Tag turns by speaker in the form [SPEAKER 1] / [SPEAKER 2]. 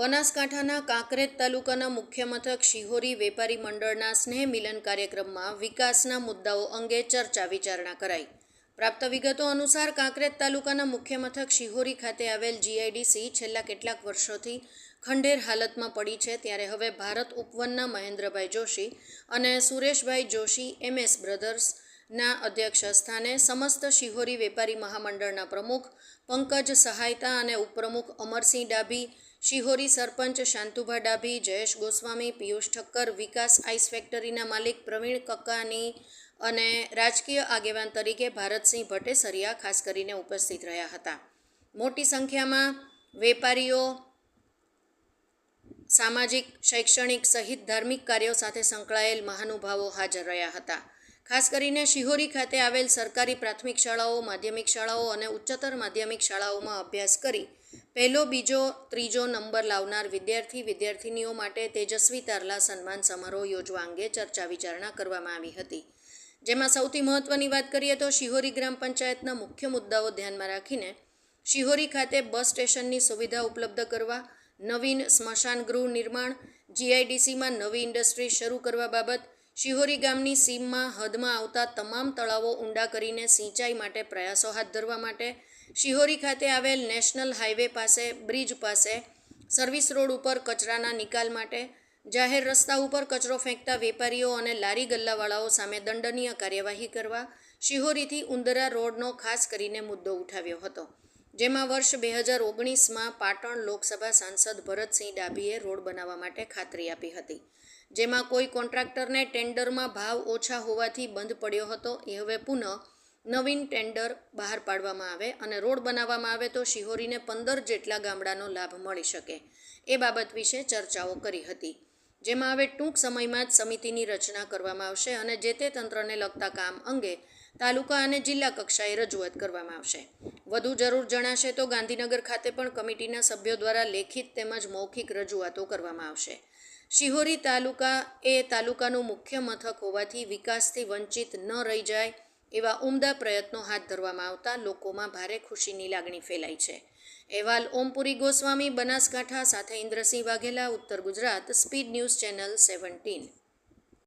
[SPEAKER 1] બનાસકાંઠાના કાંકરેજ તાલુકાના મુખ્ય મથક શિહોરી વેપારી મંડળના સ્નેહ મિલન કાર્યક્રમમાં વિકાસના મુદ્દાઓ અંગે ચર્ચા વિચારણા કરાઈ. પ્રાપ્ત વિગતો અનુસાર કાંકરેજ તાલુકાના મુખ્ય મથક શિહોરી ખાતે આવેલ જીઆઈડીસી છેલ્લા કેટલાક વર્ષોથી ખંડેર હાલતમાં પડી છે. ત્યારે હવે ભારત ઉપવનના મહેન્દ્રભાઈ જોશી અને સુરેશભાઈ જોશી, એમએસ બ્રધર્સના અધ્યક્ષ સ્થાને સમસ્ત શિહોરી વેપારી મહામંડળના પ્રમુખ, પંકજ સહાયતા અને ઉપપ્રમુખ અમરસિંહ ડાભી શિહોરી સરપંચ શાંતુભા ડાભી, જયેશ ગોસ્વામી, પિયુષ ઠક્કર, વિકાસ આઈસ ફેક્ટરીના માલિક પ્રવીણ કક્કાની અને રાજકીય આગેવાન તરીકે ભારતસિંહ ભટ્ટેસરિયા ખાસ કરીને ઉપસ્થિત રહ્યા હતા. મોટી સંખ્યામાં વેપારીઓ, સામાજિક, શૈક્ષણિક સહિત ધાર્મિક કાર્યો સાથે સંકળાયેલ મહાનુભાવો હાજર રહ્યા હતા. ખાસ કરીને શિહોરી ખાતે આવેલ સરકારી પ્રાથમિક શાળાઓ, માધ્યમિક શાળાઓ અને ઉચ્ચતર માધ્યમિક શાળાઓમાં અભ્યાસ કરી પહેલો, બીજો, ત્રીજો નંબર લાવનાર વિદ્યાર્થી વિદ્યાર્થિનીઓ માટે તેજસ્વી તારલા સન્માન સમારોહ યોજવા અંગે ચર્ચા વિચારણા કરવામાં આવી હતી. જેમાં સૌથી મહત્વની વાત કરીએ તો શિહોરી ગ્રામ પંચાયતના મુખ્ય મુદ્દાઓ ધ્યાનમાં રાખીને શિહોરી ખાતે બસ સ્ટેશનની સુવિધા ઉપલબ્ધ કરવા, નવીન સ્મશાન ગૃહ નિર્માણ, જીઆઈડીસીમાં નવી ઇન્ડસ્ટ્રી શરૂ કરવા બાબત, શિહોરી ગામની સીમમાં હદમાં આવતા તમામ તળાવો ઊંડા કરીને સિંચાઈ માટે પ્રયાસો હાથ ધરવા માટે શિહોરી ખાતે આવેલ નેશનલ હાઈવે પાસે, બ્રિજ પાસે, સર્વિસ રોડ ઉપર કચરાના નિકાલ માટે, જાહેર રસ્તા ઉપર કચરો ફેંકતા વેપારીઓ અને લારી ગલ્લાવાળાઓ સામે દંડનીય કાર્યવાહી કરવા શિહોરીથી ઉંદરા રોડનો ખાસ કરીને મુદ્દો ઉઠાવ્યો હતો, જેમાં વર્ષ બે હજાર ઓગણીસમાં પાટણ લોકસભા સાંસદ ભરતસિંહ ડાભીએ રોડ બનાવવા માટે ખાતરી આપી હતી, જેમાં કોઈ કોન્ટ્રાક્ટરને ટેન્ડરમાં ભાવ ઓછા હોવાથી બંધ પડ્યો હતો. એ હવે પુનઃ નવીન ટેન્ડર બહાર પાડવામાં આવે અને રોડ બનાવવામાં આવે તો શિહોરીને પંદર જેટલા ગામડાનો લાભ મળી શકે. એ બાબત વિશે ચર્ચાઓ કરી હતી. જેમાં હવે ટૂંક સમયમાં જ સમિતિની રચના કરવામાં આવશે અને જે તે તંત્રને લગતા કામ અંગે તાલુકા અને જિલ્લા કક્ષાએ રજૂઆત કરવામાં આવશે. વધુ જરૂર જણાશે તો ગાંધીનગર ખાતે પણ કમિટીના સભ્યો દ્વારા લેખિત તેમજ મૌખિક રજૂઆતો કરવામાં આવશે. શિહોરી તાલુકા એ તાલુકાનું મુખ્ય મથક હોવાથી વિકાસથી વંચિત ન રહી જાય એવા ઉમદા પ્રયત્નો હાથ ધરવામાં આવતા લોકોમાં ભારે ખુશીની લાગણી ફેલાઈ છે. અહેવાલ ઓમપુરી ગોસ્વામી, બનાસકાંઠા સાથે ઇન્દ્રસિંહ વાઘેલા, ઉત્તર Gujarat, speed news channel seventeen.